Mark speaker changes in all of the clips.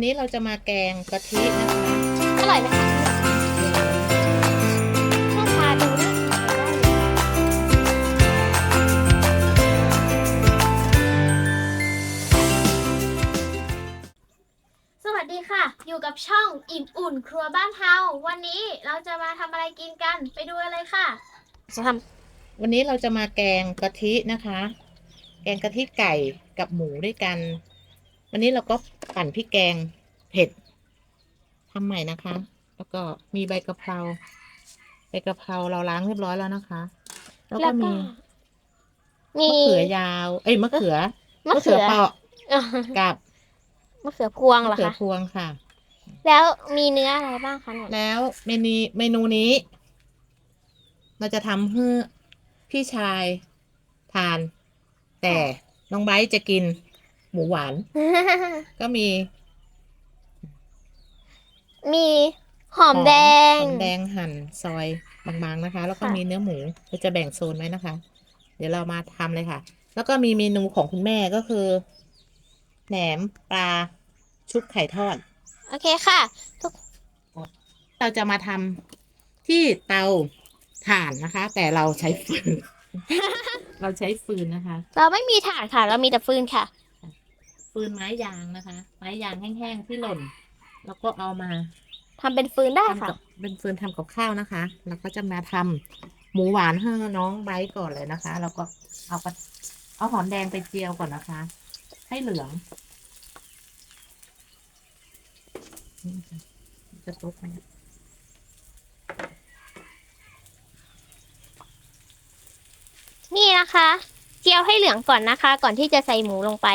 Speaker 1: วันนี้เราจะมาแกงกะทินะคะ
Speaker 2: อร่อยไหมคะหน้าตาดูน่ากินมากเลยสวัสดีค่ะ อยู่กับช่องอิ่มอุ่นครัวบ้านเฮาวันนี้เราจะมาทำอะไรกินกันไปดูกันเลยค่ะจะทำ
Speaker 1: วันนี้เราจะมาแกงกะทินะคะ แกงกะทิไก่กับหมูด้วยกัน วันนี้เราก็ปั่นพริกแกงเผ็ดทำใหม่นะคะ แล้วก็มีใบกะเพรา ใบกะเพราเราล้างเรียบร้อยแล้วนะคะ แล้วำก็มี
Speaker 2: มี
Speaker 1: มะเขือยาว เอ้ยมะเขือ
Speaker 2: มะเขือ
Speaker 1: เปราะ
Speaker 2: อะ
Speaker 1: กับ
Speaker 2: มะเขือพวงเหร
Speaker 1: มะ
Speaker 2: อ
Speaker 1: เขือ
Speaker 2: คะ
Speaker 1: พวงค่ะ
Speaker 2: แล้วมีเนื้ออะไรบ้างคะหนู
Speaker 1: แล้วเมนูเมนูนี้ เราจะทำให้พี่ชายทาน แต่น้องไบร์ทจะกิน หมูหวาน ก็มี
Speaker 2: มีหอมแดง
Speaker 1: หอมแดงหั่นซอยบางๆนะคะ แล้วก็
Speaker 2: ค่ะ
Speaker 1: มีเนื้อหมูเราจะแบ่งโซนไว้นะคะ เดี๋ยวเรามาทำเลยค่ะ แล้วก็มีเมนูของคุณแม่ก็คือแหนมปลาชุบไข่ทอด
Speaker 2: โอเคค่ะทุก
Speaker 1: เราจะมาทำที่เตาถ่านนะคะ แต่เราใช้ฟืน เราใช้ฟืนนะคะ
Speaker 2: เราไม่มีถ่านค่ะ เรามีแต่ฟืนค่ะ
Speaker 1: ฟืนไม้ยางนะคะ ไม้ยางแห้งๆที่หล่น แล้วก็เอามา
Speaker 2: ทำเป็นฟืนได้
Speaker 1: ทำ
Speaker 2: ค่ะ
Speaker 1: กับเป็นฟืนทำกับข้าวนะคะ แล้วก็จะมาทำหมูหวานให้น้องไบร์ทก่อนเลยนะคะ แล้วก็เอากระเอาหอมแดงไปเจียวก่อนนะคะ ให้เหลืองนี่ค่ะจะตุกไหม
Speaker 2: นี่นะคะ เจียวให้เหลืองก่อนนะคะ ก่อนที่จะใส่หมูลงไป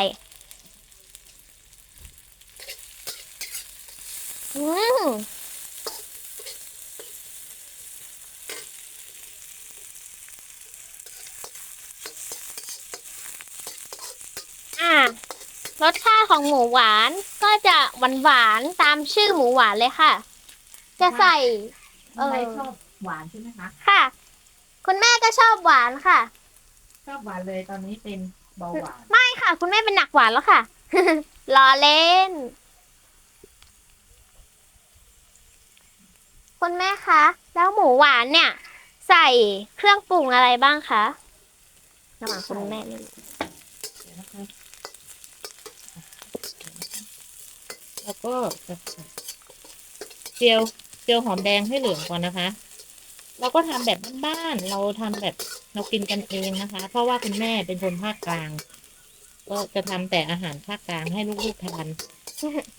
Speaker 2: อืมอ่ารสชาติของหมูหวานก็จะหวานหวานๆตามชื่อหมูหวานเลยค่ะ จะใส่ เออ
Speaker 1: ไบร์ทชอบหวานใช่ไหมคะ
Speaker 2: ค่ะ คุณแม่ก็ชอบหวานค่ะ
Speaker 1: ชอบหวานเลยตอนนี้เป็นเบาหวาน
Speaker 2: ไม่ค่ะ คุณแม่เป็นหนักหวานแล้วค่ะ รอเล่น คุณแม่คะ แล้วหมูหวานเนี่ย ใส่เครื่องปรุงอะไรบ้างคะระหว่างคุณแม่นี่
Speaker 1: เดี๋ยแล้วก็เจียวเจียวหอมแดงให้เหลืองก่อนนะคะ เราก็ทำแบบบ้านๆเราทำแบบเรากินกันเองนะคะ เพราะว่าคุณแม่เป็นคนภาคกลาง ก็จะทำแต่อาหารภาคกลางให้ลูกๆทาน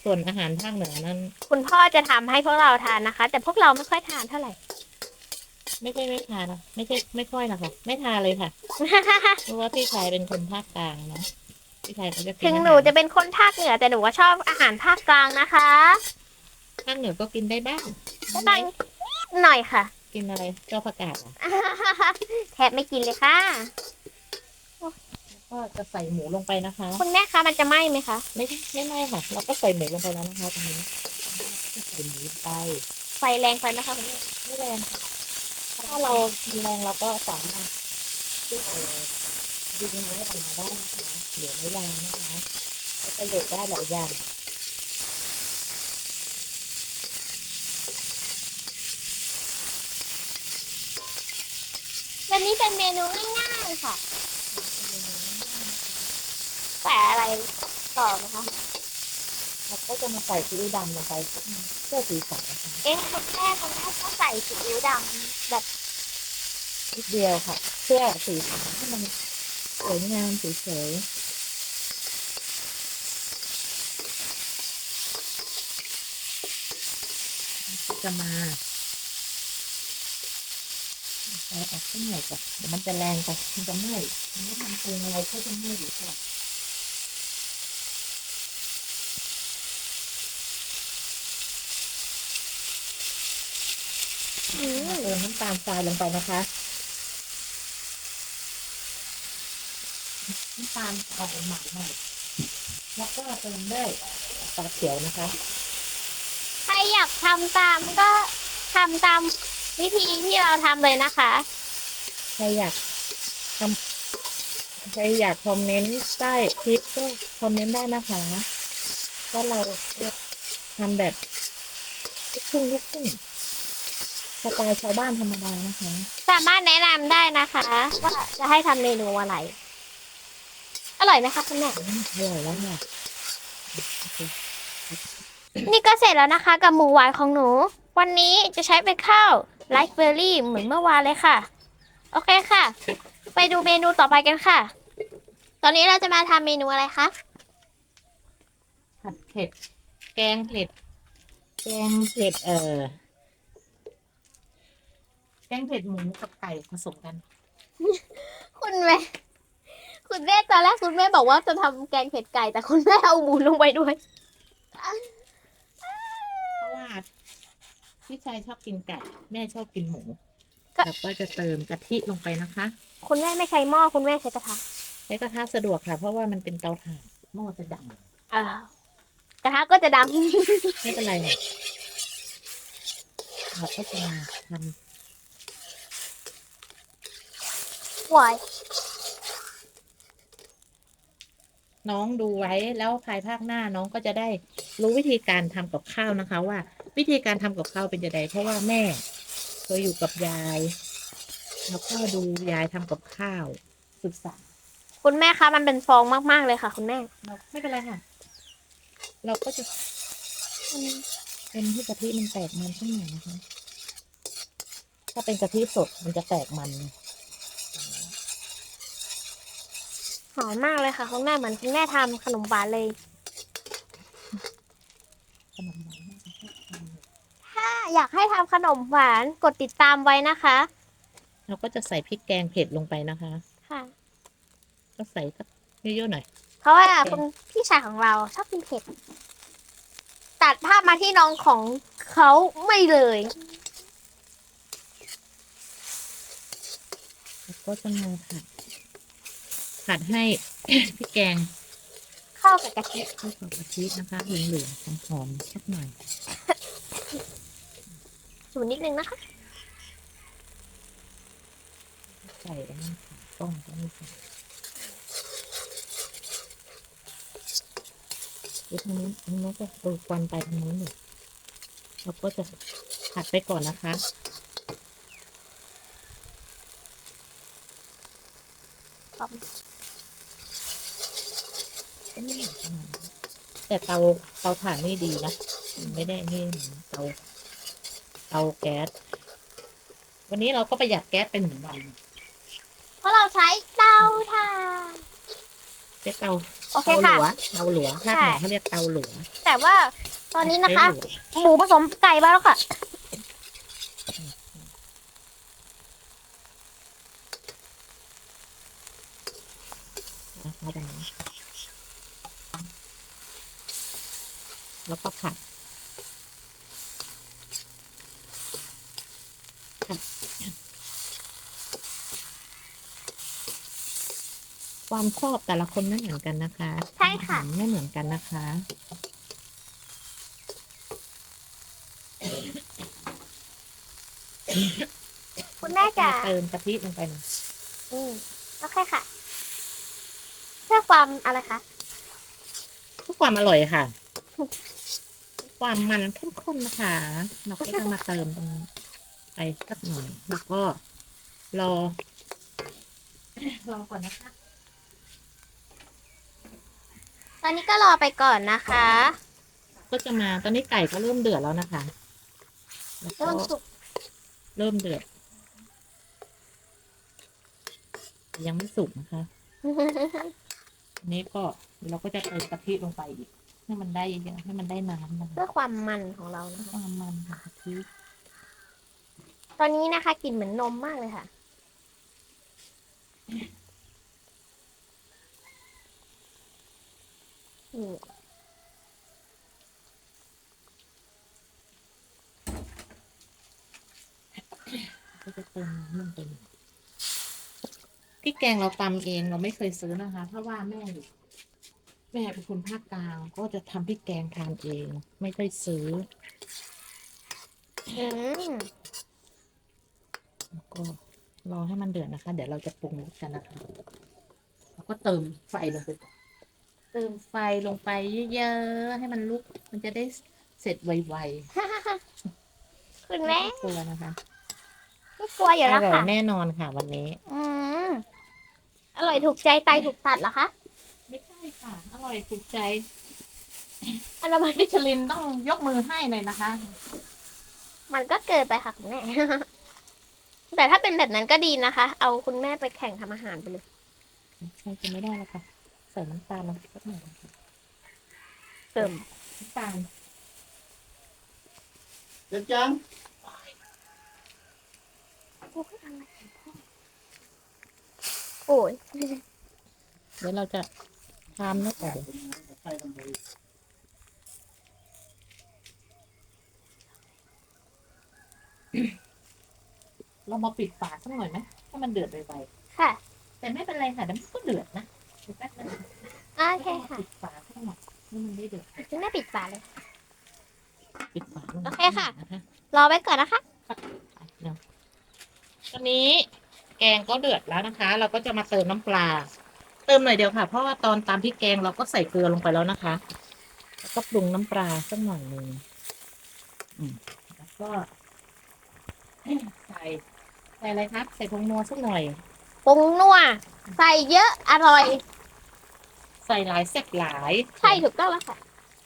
Speaker 1: ส่วนอาหารภาคเหนือนั้น
Speaker 2: คุณพ่อจะทำให้พวกเราทานนะคะ แต่พวกเราไม่ค่อยทานเท่าไหร่
Speaker 1: ไม่ใช่ไม่ทานนะไม่ใช่ไม่ค่อยนะคะไม่ทานเลยค่ะเพราะว่าพี่ชายเป็นคนภาคกลางเนาะพี่ชายเขาจะกิน
Speaker 2: ถึง
Speaker 1: อา
Speaker 2: หนู
Speaker 1: หาร
Speaker 2: จะเป็นคนภาคเหนือแต่หนูก็ชอบอาหารภาคกลางนะคะ
Speaker 1: ภาคเหนือก็กินได้บ้าง
Speaker 2: ได้บางหน่อยค่ะ
Speaker 1: กินอะไรเจ้าประกาศเหรอ
Speaker 2: แทบไม่กินเลยค่ะ
Speaker 1: ก็จะใส่หมูลงไปนะคะ
Speaker 2: คุณแม่คะมันจะไหม้ไหมคะ
Speaker 1: ไม่ไม่ไม่ค่ะ เราก็ใส่หมูลงไปแล้วนะคะตรงนี้ก็ใส่หมูลงไป
Speaker 2: ไฟแรงไปนะคะคุณแม่
Speaker 1: ไม่แรงค่ะถ้าเรามีแรงเราก็สามารถที่จะดึงเนื้อออกมาได้นะคะเหลือไม่ยางนะคะใช้ประโยชน์ได้หลายอย่าง
Speaker 2: วันนี้เป็นเมนูง่ายๆค่ะ แต่อะไรต่อนะคะ
Speaker 1: เราก็จะมาใส่ซีอิ๊วดำลงไปเพื่อสีสันนะคะ
Speaker 2: เอ๊ะคุณแม่คุณแม่ก็ใส่ซีอิ๊วดำแบบ
Speaker 1: นิดเดียวค่ะ เพื่อสีสันให้มันสวยงามสวยๆจะมาใส่ออกข้างหน่อยก่อนเดี๋ยวมันจะแรงไปมันจะไหม้มันไม่ทำปรุงอะไรก็จะไหม้อยู่ก่อน
Speaker 2: อืม
Speaker 1: เติมน้ำตาลทรายลงไปนะคะน้ำตาลออกหวานหน่อยแล้วก็เติมด้วยปลาเขียวนะคะ
Speaker 2: ใครอยากทำตามก็ทำตามวิธีที่เราทำเลยนะคะ
Speaker 1: ใครอยากทำใครอยากคอมเมนต์ใต้คลิปก็คอมเมนต์ได้นะคะว่าเราทำแบบลูกครึ่งลูกครึ่ง สไตล์ชาวบ้านธรรมดานะคะ
Speaker 2: สามารถแนะนำได้นะคะว่าจะให้ทำเมนูอะไร อร่อยไหมคะคุณแม่
Speaker 1: อืมอร่อยแล้วเนี่ยโอเค
Speaker 2: นี่ก็เสร็จแล้วนะคะ กับหมูหวานของหนู วันนี้จะใช้เป็นข้าวไรซ์เบอร์รี่เหมือนเมื่อวานเลยค่ะ โอเคค่ะ ไปดูเมนูต่อไปกันค่ะ ตอนนี้เราจะมาทำเมนูอะไรคะ
Speaker 1: ผัดเผ็ด แกงเผ็ด แกงเผ็ดเอ่อ แกงเผ็ดหมูกับไก่ผสมกัน
Speaker 2: คุณแม่คุณแม่ตอนแรกคุณแม่บอกว่าจะทำแกงเผ็ดไก่ แต่คุณแม่เอาหมูลงไปด้วย
Speaker 1: เพราะว่าพี่ชายชอบกินไก่ แม่ชอบกินหมู
Speaker 2: ก็
Speaker 1: แล้วก็จะเติมกะทิลงไปนะคะ
Speaker 2: คุณแม่ไม่ใช้หม้อคุณแม่ใช้กระทะ
Speaker 1: ใช้กระทะสะดวกค่ะ เพราะว่ามันเป็นเตาถ่านหม้อจะดัง
Speaker 2: อ่ากระทะก็จะด
Speaker 1: ไม่เป็นไรเนี่ยเราก็จะมาทำ
Speaker 2: หวายำ
Speaker 1: น้องดูไว้แล้วภายภาคหน้าน้องก็จะได้รู้วิธีการทำกับข้าวนะคะ ว่า วิธีการทำกับข้าวเป็นยังไงเพราะว่าแม่เคยอยู่กับยาย แล้วก็ดูยายทำกับข้าวศึกษา
Speaker 2: คุณแม่คะมันเป็นฟองมาก ๆ เลยค่ะ คุณแม่
Speaker 1: เราไม่เป็นไรค่ะ เราก็จะเป็นที่กะทิมันแตกมันขึ้นหน่อยนะคะ ถ้าเป็นกะทิสดมันจะแตกมัน
Speaker 2: หอมมากเลยค่ะคุณแม่เหมือนคุณแม่ทำขนมหวานเลย
Speaker 1: ขนมหวานน่าจะชอบทานอยู่
Speaker 2: ถ้าอยากให้ทำขนมหวานกดติดตามไว้นะคะ
Speaker 1: เราก็จะใส่พริกแกงเผ็ดลงไปนะคะ
Speaker 2: ค่ะ
Speaker 1: ก็ใส่สักเยอะๆหน่อย
Speaker 2: เพราะว่าคุณพี่ชายของเราชอบกินเผ็ด ตัดภาพมาที่น้องของเขาไม่เลย
Speaker 1: แล้วก็จะมาผัด ผัดให้พริกแกง
Speaker 2: เข้ากับกะทิ
Speaker 1: เข้ากับกะทินะคะเหลืองๆหอมๆสักหน่อย
Speaker 2: สูตรนิดนึงนะคะ
Speaker 1: ใส่แล้วมันค่ะต้องต้องใส่เดี๋ยวทางนู้นทางนู้นก็เออควันไปทางนู้นอยู่เราก็จะผัดไปก่อนนะคะ ก็ไม่เหมือนกันนะ แต่เตาเตาถ่านนี่ดีนะไม่ได้นี่เหมือนเตาเตาแก๊สวันนี้เราก็ประหยัดแก๊สเป็นหนึ่งวัน
Speaker 2: เพราะเราใช้เตาถ่าน
Speaker 1: เรียกเตา
Speaker 2: โอเค
Speaker 1: เตาห
Speaker 2: ค่ะ
Speaker 1: ลัวเตาหลัวภาคเหนือเขาเรียกเตาหลัว
Speaker 2: แต่ว่าตอนนี้นะคะ
Speaker 1: ใช้หลัว
Speaker 2: หมูผสมไก่มาแล้วค่ะ
Speaker 1: นะคะแบบนี้ แล้วก็ผัดผัดความชอบแต่ละคนไม่เหมือนกันนะคะ
Speaker 2: ใช่ค่ะ
Speaker 1: อาหารไม่เหมือนกันนะคะ
Speaker 2: คุณแม่จ๋า
Speaker 1: เติมกะทิลงไปหน่อย
Speaker 2: อืมโอเคค่ะ เพื่อความอะไรคะ
Speaker 1: เพื่อความอร่อยค่ะ ความมันเข้มข้นนะคะ เราก็จะมาเติมตรงนี้ไปสักหน่อยแล้วก็รอรอก่อนนะคะ
Speaker 2: ตอนนี้ก็รอไปก่อนนะคะ
Speaker 1: ก็จะมาตอนนี้ไก่ก็เริ่มเดือดแล้วนะคะแล้วก็
Speaker 2: เริ่มสุก
Speaker 1: เริ่มเดือดยังไม่สุกนะคะอันนี้ก็เราก็จะเติมกะทิลงไปอีก ให้มันได้เยอะๆให้มันได้น้ำนะคะ
Speaker 2: เพื่อความมันของเรานะคะ
Speaker 1: ความมันของกะทิ
Speaker 2: ตอนนี้นะคะกลิ่นเหมือนนมมากเลยค่ะอืม
Speaker 1: ก็จะเติมน้ำลงไปอีกพริกแกงเราตำเองเราไม่เคยซื้อนะคะ เพราะว่าแม่อยู่ แม่เป็นคนภาคกลางก็จะทำพริกแกงทานเอง ไม่ค่อยซื้อ
Speaker 2: อืม
Speaker 1: แล้วก็รอให้มันเดือดนะคะ เดี๋ยวเราจะปรุงรสกันนะคะแล้วก็เติมไฟลงไปก่อนเติมไฟลงไปเยอะๆให้มันลุก มันจะได้เสร็จไว
Speaker 2: คุณ
Speaker 1: ๆ
Speaker 2: แม่
Speaker 1: ไกลัวนะคะ
Speaker 2: ไม่กลัวอยู่
Speaker 1: อ
Speaker 2: แล้ว
Speaker 1: ร่อย
Speaker 2: ค่ะ
Speaker 1: แน่นอนค่ะวันนี้
Speaker 2: อืม อร่อยถูกใจไตถูกตัดเหรอคะ
Speaker 1: ไม่ใช่ ค่ะอร่อยถูกใจ
Speaker 2: อันนั้นมัน
Speaker 1: มิชลินต้องยกมือให้เลยนะคะ
Speaker 2: มันก็เกินไปค่ะคุณแม่ แต่ถ้าเป็นแบบนั้นก็ดีนะคะ เอาคุณแม่ไปแข่งทำอาหารไปเลย
Speaker 1: ใช่กินไม่ได้แล้วค่ะใส่น้ำตาลลงไปสักหน่อยนะคะ
Speaker 2: เติม
Speaker 1: น้ำตาล
Speaker 3: เด็ดจัง
Speaker 2: โอ้ย
Speaker 1: เดี๋ยวเราจะ ทำนะก่อน
Speaker 3: ใส่ลงไป
Speaker 1: เรามาปิดฝาสักหน่อยไหมให้มันเดือดไว
Speaker 2: ค่ะ
Speaker 1: ๆแต่ไม่เป็นไรค่ะเดี๋ยวมันก็เดือดนะเดี๋ยวแป๊บนึง
Speaker 2: โอเคค่ะ
Speaker 1: ปิดฝาสักหน่อยให้มันได้เดือด
Speaker 2: คุณแม่ปิดฝาเลย
Speaker 1: ปิดฝาลง
Speaker 2: โอเคค่ะ
Speaker 1: น
Speaker 2: รอไว้ก่อนนะคะ
Speaker 1: เดี๋ยวตอนนี้แกงก็เดือดแล้วนะคะ เราก็จะมาเติมน้ำปลา เติมหน่อยเดียวค่ะ เพราะว่าตอนตามพริกแกงเราก็ใส่เกลือลงไปแล้วนะคะ แล้วก็ปรุงน้ำปลาสักหน่อยหนึ่งอืมแล้วก็ใส่ใส่อะไรครับใส่ผงนัวสักหน่อย
Speaker 2: ปรุงนัว ใส่เยอะอร่อย
Speaker 1: ใส่หลายแซ่บหลาย
Speaker 2: ใช่ถูกต้องแล้วค่ะ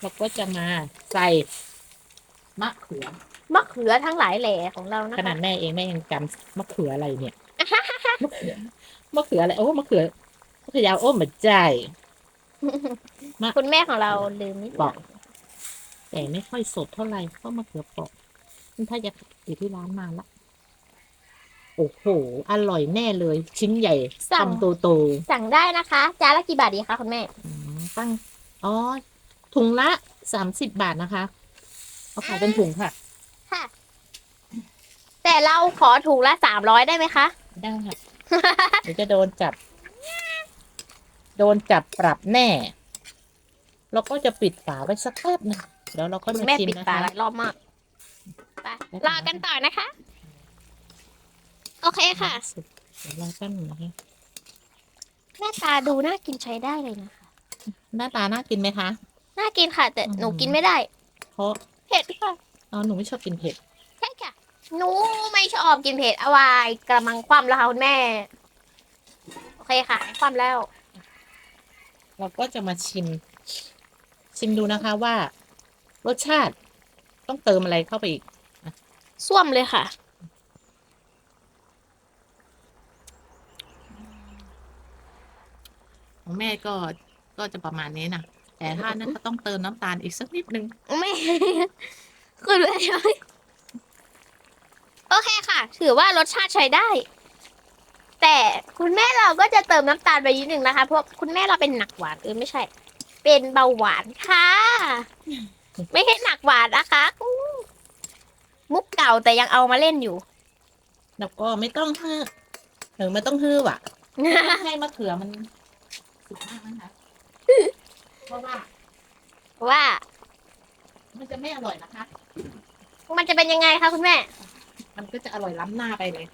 Speaker 1: เราก็จะมาใส่มะเขือ
Speaker 2: มะเขือทั้งหลายแหล่ของเรานะ
Speaker 1: ขนา
Speaker 2: คะ
Speaker 1: ดแม่เองแม่ยังจำมะเขืออะไรเนี่ยมะเขือมะเขืออะไรโอ้มะเขือ มะเขือยาวโอ้เหมือนใจ
Speaker 2: คุณแม่ของเราลืมนิดหน่อย
Speaker 1: แต่ไม่ค่อยสดเท่าไหร่เพราะมะเขือเปอกนี่ถ้าจะอยู่ที่ร้านมาละ โอ้โห อร่อยแน่เลย ชิ้นใหญ่
Speaker 2: สั่ง
Speaker 1: คำโตโต
Speaker 2: สั่งได้นะคะ จานละกี่บาทดีคะคุณแม่
Speaker 1: ๆอืมตั้งอ๋อ ถุงละสามสิบบาทนะคะ เอาขายเป็นถุงค่ะ
Speaker 2: ค่ะ แต่เราขอถูกละสามร้อยได้ไหมคะ
Speaker 1: ได้ค่ะเดี๋ยวจะโดนจับ โดนจับปรับแน่ เราก็จะปิดฝาไว้สักแป๊บหนึงเดี๋ยวเราก็
Speaker 2: คุณ
Speaker 1: มา
Speaker 2: แม่
Speaker 1: ชิม
Speaker 2: ปิด
Speaker 1: นะ
Speaker 2: ฝา
Speaker 1: คะ
Speaker 2: หลายรอบมากไปรอกันต่อนะคะ โอเคค่ะ
Speaker 1: เดี๋ยวรอแป๊บหนึงนะคะ
Speaker 2: หน้าตาดูน่ากินใช้ได้เลยนะคะ
Speaker 1: หน้าตาน่ากินไหมคะ
Speaker 2: น่ากินค่ะ แต่
Speaker 1: อืม
Speaker 2: หนูกินไม่ได้
Speaker 1: เพราะ
Speaker 2: เผ็ดค่ะ
Speaker 1: อ๋อหนูไม่ชอบกินเผ็ด
Speaker 2: ใช่ค่ะ หนูไม่ชอบกินเผ็ดเอาไวายกระมังคว่ำแล้วค่ะคุณแม่ โอเคค่ะ คว่ำแล้ว
Speaker 1: เราก็จะมาชิม ชิมดูนะคะว่า รสชาติต้องเติมอะไรเข้าไปอีก
Speaker 2: ส้วมเลยค่ะ
Speaker 1: ของแม่ก็ก็จะประมาณนี้นะแต่ถ้านั้นก็ต้องเติมน้ำตาลอีกสักนิดนึง
Speaker 2: ไม่คุณแม่โอเคค่ะ ถือว่ารสชาติใช้ได้ แต่คุณแม่เราก็จะเติมน้ำตาลไปนิดนึงนะคะเพราะคุณแม่เราเป็นหนักหวานเออไม่ใช่ เป็นเบาหวานค่ะ ไม่ใช่หนักหวานนะคะอู้มุกเก่าแต่ยังเอามาเล่นอยู่
Speaker 1: แล้วก็ไม่ต้องฮือหรือไม่ต้องฮือว่ะ ให้มะเขือมันสุกมากนะคะเพราะว่า
Speaker 2: ว่า
Speaker 1: มันจะไม่อร่อยนะคะ
Speaker 2: มันจะเป็นยังไงคะคุณแม่
Speaker 1: มันก็จะอร่อยล้ำหน้าไปเลย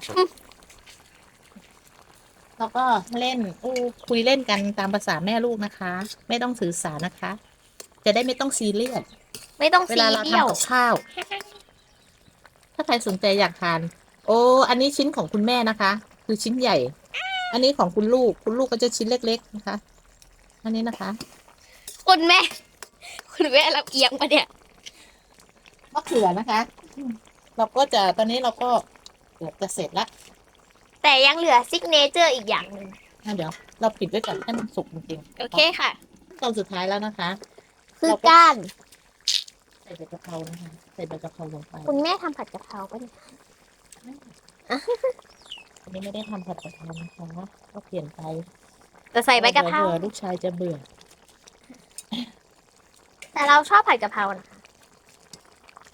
Speaker 1: แล้วก็เล่นอู้คุยเล่นกันตามภาษาแม่ลูกนะคะ ไม่ต้องสื่อสารนะคะ จะได้ไม่ต้องซีเรียส
Speaker 2: ไม่ต้อง
Speaker 1: เว
Speaker 2: ซี
Speaker 1: ลาเรา
Speaker 2: เรียล
Speaker 1: ทำกับข้าว ถ้าใครสนใจอยากทาน โอ้อันนี้ชิ้นของคุณแม่นะคะ คือชิ้นใหญ่ อันนี้ของคุณลูก คุณลูกก็จะชิ้นเล็ก ๆ นะคะ อันนี้นะคะ
Speaker 2: คุณแม่ คุณแม่เราเอียงปะเนี่ย
Speaker 1: มะเขือนะคะ เราก็จะตอนนี้เราก็เกือบจะเสร็จแล้ว
Speaker 2: แต่ยังเหลือซิกเนเจอร์อีกอย่างหนึ่ง
Speaker 1: อะเดี๋ยว เราปิดไว้ก่อนให้มันสุกจริง
Speaker 2: โอเคค่ะ
Speaker 1: ๆตอนสุดท้ายแล้วนะคะ
Speaker 2: คือก้าน
Speaker 1: ใส่ใบกะเพรานะคะใส่ใบกะเพราลงไป
Speaker 2: คุณแม่ทำผัดกะเพราปะเนี่ย
Speaker 1: อันนี้ไม่ได้ทำผัดกะเพรานะคะก็เปลี่ยนไป
Speaker 2: แต่ใส่ใบกะเพรา
Speaker 1: เบื่อลูกชายจะเบื่อ
Speaker 2: แต่เราชอบผัดกะเพรานะคะ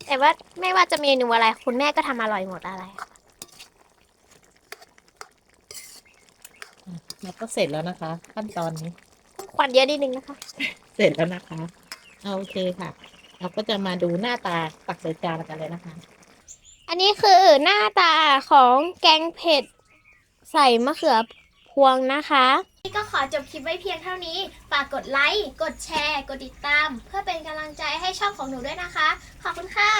Speaker 2: แต่ว่าไม่ว่าจะเมนูอะไรคุณแม่ก็ทำอร่อยหมดอะไรค่ะ
Speaker 1: แล้วก็เสร็จแล้วนะคะ ขั้นตอนนี้
Speaker 2: ควันเยอะนิดนึงนะคะ
Speaker 1: เสร็จแล้วนะคะเอาโอเคค่ะ เราก็จะมาดูหน้าตาตักใส่จานกันเลยนะคะ
Speaker 2: อันนี้คือหน้าตาของแกงเผ็ด ใส่มะเขือพวงนะคะ นี่ก็ขอจบคลิปไว้เพียงเท่านี้ ฝากกดไลค์ กดแชร์ กดติดตาม เพื่อเป็นกำลังใจให้ช่องของหนูด้วยนะคะ ขอบคุณค่ะ